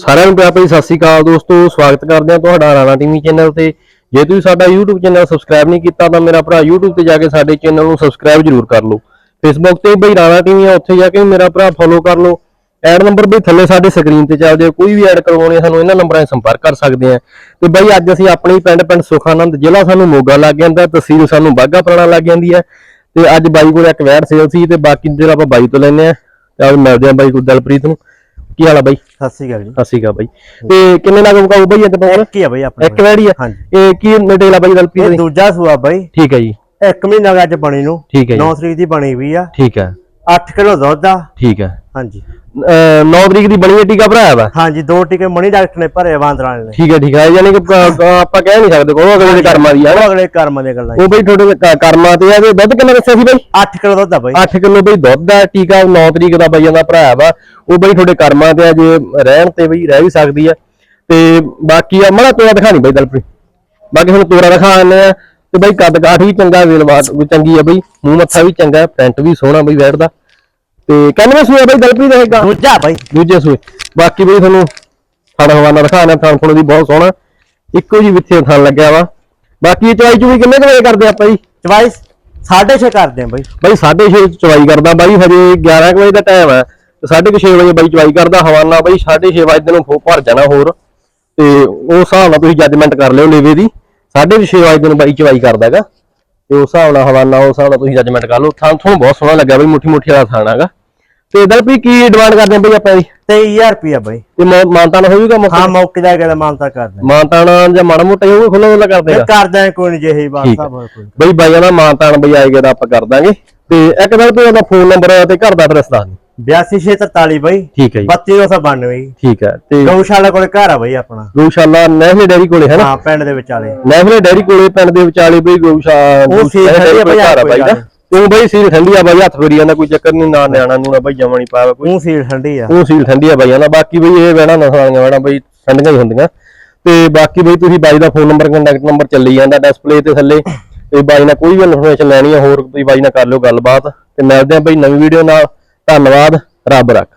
ਸਾਰਿਆਂ ਨੂੰ ਪਿਆਰ ਭਰੀ ਸਤਿ ਸ੍ਰੀ ਅਕਾਲ ਦੋਸਤੋ, ਸਵਾਗਤ ਕਰਦੇ ਹਾਂ ਤੁਹਾਡਾ ਰਾਣਾ ਟੀਵੀ ਚੈਨਲ ਤੇ। ਜੇ ਤੁਸੀਂ ਸਾਡਾ YouTube ਚੈਨਲ ਸਬਸਕ੍ਰਾਈਬ ਨਹੀਂ ਕੀਤਾ ਤਾਂ ਮੇਰਾ ਭਰਾ YouTube ਤੇ ਜਾ ਕੇ ਸਾਡੇ ਚੈਨਲ ਨੂੰ ਸਬਸਕ੍ਰਾਈਬ ਜਰੂਰ ਕਰ ਲਓ। Facebook ਤੇ ਬਈ ਰਾਣਾ ਟੀਵੀ ਆ, ਉੱਥੇ ਜਾ ਕੇ ਮੇਰਾ ਭਰਾ ਫੋਲੋ ਕਰ ਲਓ। ਐਡ ਨੰਬਰ ਵੀ ਥੱਲੇ ਸਾਡੇ ਸਕਰੀਨ ਤੇ ਚੱਲਦੇ ਆ, ਕੋਈ ਵੀ ਐਡ ਕਰਵਾਉਣੀ ਸਾਨੂੰ ਇਹਨਾਂ ਨੰਬਰਾਂ 'ਤੇ ਸੰਪਰਕ ਕਰ ਸਕਦੇ ਆ। ਤੇ ਬਈ ਅੱਜ ਅਸੀਂ ਆਪਣੇ ਪਿੰਡ ਪਿੰਡ ਸੁਖਾਨੰਦ ਜ਼ਿਲ੍ਹਾ ਸਾਨੂੰ ਮੋਗਾ ਲੱਗ ਜਾਂਦਾ, ਤਹਿਸੀਲ ਸਾਨੂੰ ਬਾਗਾ ਪੁਰਾਣਾ ਲੱਗ ਜਾਂਦੀ ਹੈ ਤੇ ਅੱਜ ਬਾਈ ਕੋਲ ਇੱਕ ਵੈਟ ਸੇਲ ਸੀ ਤੇ ਬਾਕੀ ਜਿਹੜਾ ਆਪਾਂ ਬਾਈ ਤੋਂ ਲੈਨੇ ਆ, ਤੇ ਆਓ ਮਿਲਦੇ ਆ ਬਾਈ ਕੋਲ ਦਲਪ੍ਰੀਤ ਨੂੰ। ਕੀ ਹਾਲ ਆ ਬਾਈ? ਸਤਿ ਸ੍ਰੀ ਅਕਾਲ ਜੀ। ਸਤਿ ਸ਼੍ਰੀ ਅਕਾਲ ਬਾਈ। ਤੇ ਕਿੰਨੇ ਨਗ ਮੁਕਾਉ ਬਾਈ ਅੱਜ ਪਾਉਣ ਕੀ ਆ ਬਈ ਆਪਣੇ। ਇੱਕ ਵੈੜੀ ਆ? ਇਹ ਕੀ ਨਟੇਲਾ ਬਾਈ ਦਲਪ੍ਰੀਤ ਇਹ ਦੀ ਦੂਜਾ ਸੂਆ ਬਾਈ। ਠੀਕ ਹੈ ਜੀ। ਇੱਕ ਮਹੀਨਾ ਅੱਜ ਬਣੀ ਨੂੰ। ਠੀਕ ਹੈ ਜੀ। 9 ਤਰੀਕ ਦੀ ਬਣੀ ਵੀ ਆ। ਠੀਕ ਹੈ 8 ਕਿਲੋ ਦੁੱਧ ਆ। ਠੀਕ ਹੈ ਹਾਂਜੀ। 9 ਤਰੀਕ ਦੀ ਬਣੀ ਹੈ ਟੀਕਾ ਭਰਾਇਆ ਵਾ? ਹਾਂਜੀ ਦੋ ਟੀਕੇ ਮਣੀ ਡਾਕਟਰ ਨੇ ਭਰੇ ਵਾਂਦਰਾਂ ਨੇ। ਠੀਕ ਹੈ ਠੀਕ ਹੈ। ਯਾਨੀ ਕਿ ਆਪਾਂ ਕਹਿ ਨਹੀਂ ਸਕਦੇ ਕੋਈ ਅਗਲੇ ਦੇ ਕਰਮਾਂ ਦੀ ਆ ਉਹ ਅਗਲੇ ਕਰਮਾਂ ਦੀਆਂ ਗੱਲਾਂ ਉਹ ਬਈ ਤੁਹਾਡੇ ਕਰਮਾਂ ਤੇ ਆ ਤੇ ਦੁੱਧ ਕਿੰਨਾ ਦੱਸਿਆ ਸੀ ਬਾਈ? 8 ਕਿਲੋ ਦੁੱਧ ਆ ਬਾਈ। 8 ਕਿਲੋ ਬਈ ਦੁੱਧ ਦਾ ਟੀਕਾ 9 ਤਰੀਕ ਦਾ ਬਾਈਆਂ ਦਾ ਭਰਾਇਆ ਵਾ। ਉਹ ਬਈ ਤੁਹਾਡੇ ਕਰਮਾਂ ਤੇ ਆ ਜੇ ਰਹਿਣ ਤੇ ਬਈ ਰਹਿ ਵੀ ਸਕਦੀ ਆ। ਤੇ ਬਾਕੀ ਆ ਮੜਾ ਤੋਰਾ ਦਿਖਾ ਨਹੀਂ ਬਈ ਦਲਪ੍ਰੀਤ। ਬਾਕੀ ਹੁਣ ਤੋਰਾ ਦਿਖਾ ਆਨੇ ਆ। ਤੇ ਬਈ ਕੱਦ ਕਾਠ ਵੀ ਚੰਗਾ ਵੇਲਵਾਟ ਵੀ ਚੰਗੀ ਆ ਬਈ। ਮੂੰਹ ਮੱਥਾ ਵੀ ਚੰਗਾ ਪ੍ਰਿੰਟ ਵੀ ਸੋਹਣਾ ਬਈ ਬੈਠਦਾ। ਤੇ ਕਹਿੰਦੇ ਸੂਆ ਬਈ ਦਲਪ੍ਰੀਤ ਹੈਗਾ। ਦੂਜਾ ਬਾਈ। ਦੂਜੇ ਸੂਏ। ਬਾਕੀ ਬਈ ਤੁਹਾਨੂੰ ਸਾਡਾ ਹਵਾਨਾ ਦਿਖਾਣਾ ਥਾਂ ਥੋੜਾ ਦੀ ਬਹੁਤ ਸੋਹਣਾ। ਇੱਕੋ ਜੀ ਵਿੱਥੇ ਥਾਂ ਲੱਗਿਆ ਵਾ। ਬਾਕੀ ਚਵਾਈ ਚੂਈ ਕਿੰਨੇ ਕੁ ਵਜੇ ਕਰਦੇ ਆਪਾਂ ਜੀ? ਚਵਾਈਸ 6.5 ਕਰਦੇ ਆ ਬਾਈ। ਬਾਈ 6:30 ਚਵਾਈ ਕਰਦਾ ਬਾਈ ਹਜੇ 11 ਕੁ ਵਜੇ ਦਾ ਟਾਈਮ ਤੇ 6:30 ਵਜੇ ਬਾਈ ਚਵਾਈ ਕਰਦਾ ਹਵਾਨਾ ਬਾਈ 6:30 ਵਜੇ ਨੂੰ ਫੋ- ਭਰ ਜਾਣਾ ਹੋਰ। ਤੇ ਉਸ ਹਿਸਾਬ ਨਾਲ ਤੁਸੀਂ ਜੱਜਮੈਂਟ ਕਰ ਲਿਓ ਲੇਵੇ ਦੀ। 6:30 ਵਜੇ ਨੂੰ ਬਾਈ ਚਵਾਈ ਕਰਦਾਗਾ ਤੇ ਉਸ ਹਿਸਾਬ ਨਾਲ ਹਵਾਨਾ ਉਸ ਹਿਸਾਬ ਨਾਲ ਤੁਸੀਂ ਜੱਜਮੈਂਟ ਕਰ ਲਓ। ਥਾਂ ਤੁਹਾਨੂੰ ਬਹੁਤ ਸੋਹਣਾ ਲੱਗਿਆ ਬਾਈ ਮੁੱਠੀ ਮੁੱਠੀ ਵਾਲਾ ਥਾਂ ਹੈਗਾ। ਤੇ ਦਲਪੀ ਕੀ ਡਿਮਾਂਡ ਕਰਦੇ ਆ ਬਾਈ ਆਪਾਂ ਦੀ 23000 ਰੁਪਿਆ ਬਾਈ। ਤੇ ਮਾਨਤਾਨ ਹੋ ਜਾਊਗਾ ਹਾਂ ਮੌਕੇ ਦਾ ਗੱਲ ਮਾਨਤਾ ਕਰਦੇ ਮਾਨਤਾਨ ਜਾਂ ਮਾੜਾ ਮੋਟਾ ਹੋਊਗਾ ਖੁੱਲਾ ਖੁੱਲਾ ਕਰਦੇ ਆ ਕਰਦੇ ਕੋਈ ਨਹੀਂ ਜਿਹੀ ਬਾਤ ਠੀਕ ਸਾਹਿਬ ਕੋਈ ਬਈ ਬਾਈਆਂ ਦਾ ਮਾਨਤਾਨ ਬਈ ਆਏਗਾ ਤਾਂ ਆਪਾਂ ਕਰ ਦਾਂਗੇ। ਤੇ ਇੱਕ ਦਿਨ ਤੋਂ ਉਹਦਾ ਫੋਨ ਨੰਬਰ ਤੇ ਘਰ ਦਾ ਐਡਰੈਸ ਦੱਸ ਦੇ 82643 ਬਾਈ। ਠੀਕ ਹੈ ਜੀ। 32992 ਠੀਕ ਹੈ ਤੇ ਗਊਸ਼ਾਲਾ ਕੋਲੇ ਘਰ ਆ ਬਾਈ ਆਪਣਾ। ਗਊਸ਼ਾਲਾ ਨਹਿਲੇ ਡੈਰੀ ਕੋਲੇ ਹੈ ਨਾ? ਹਾਂ ਪਿੰਡ ਦੇ ਵਿਚਾਲੇ। ਨਹਿਲੇ ਡੈਰੀ ਕੋਲੇ ਪਿੰਡ ਦੇ ਵਿਚਾਲੇ ਬਈ ਗਊਸ਼ਾਲਾ ਉਹ ਠੰਡੀ ਆ ਬਈ, ਘਰ ਆ ਬਾਈ ਦਾ। ਤੂੰ ਬਈ ਸੀਲ ਠੰਡੀ ਆ ਬਾਈ ਹੱਥ ਫੇਰੀ ਜਾਂਦਾ ਕੋਈ ਚੱਕਰ ਨਹੀਂ ਨਾ ਨਿਆਣਾ ਨੂੰ ਨਾ ਬਈ ਜਮਾ ਨਹੀਂ ਪਾਇਆ ਕੋਈ। ਉਹ ਸੀਲ ਠੰਡੀ ਆ। ਉਹ ਸੀਲ ਠੰਡੀ ਆ ਬਾਈਆਂ ਦਾ ਬਾਕੀ ਬਈ ਇਹ ਵੈਣਾ ਨਸਾਂ ਵਾਲੀਆਂ ਵੈਣਾ ਬਈ ਠੰਡੀਆਂ ਹੀ ਹੁੰਦੀਆਂ। ਤੇ ਬਾਕੀ ਬਈ ਤੁਸੀਂ ਬਾਈ ਦਾ ਫੋਨ ਨੰਬਰ ਕੰਟੈਕਟ ਨੰਬਰ ਚੱਲੀ ਜਾਂਦਾ ਡਿਸਪਲੇ ਤੇ ਥੱਲੇ। ਤੇ ਬਾਈ ਨਾਲ ਕੋਈ ਵੀ ਇਨਫੋਰਮੇਸ਼ਨ ਲੈਣੀ ਆ ਹੋਰ ਤੁਸੀਂ ਬਾਈ ਨਾਲ ਕਰ ਲਿਓ ਗੱਲਬਾਤ। ਤੇ ਮਿਲਦੇ ਆ ਬਈ ਨਵੀਂ ਵੀਡੀਓ ਨਾਲ। ਧੰਨਵਾਦ ਰੱਬ ਰੱਖ।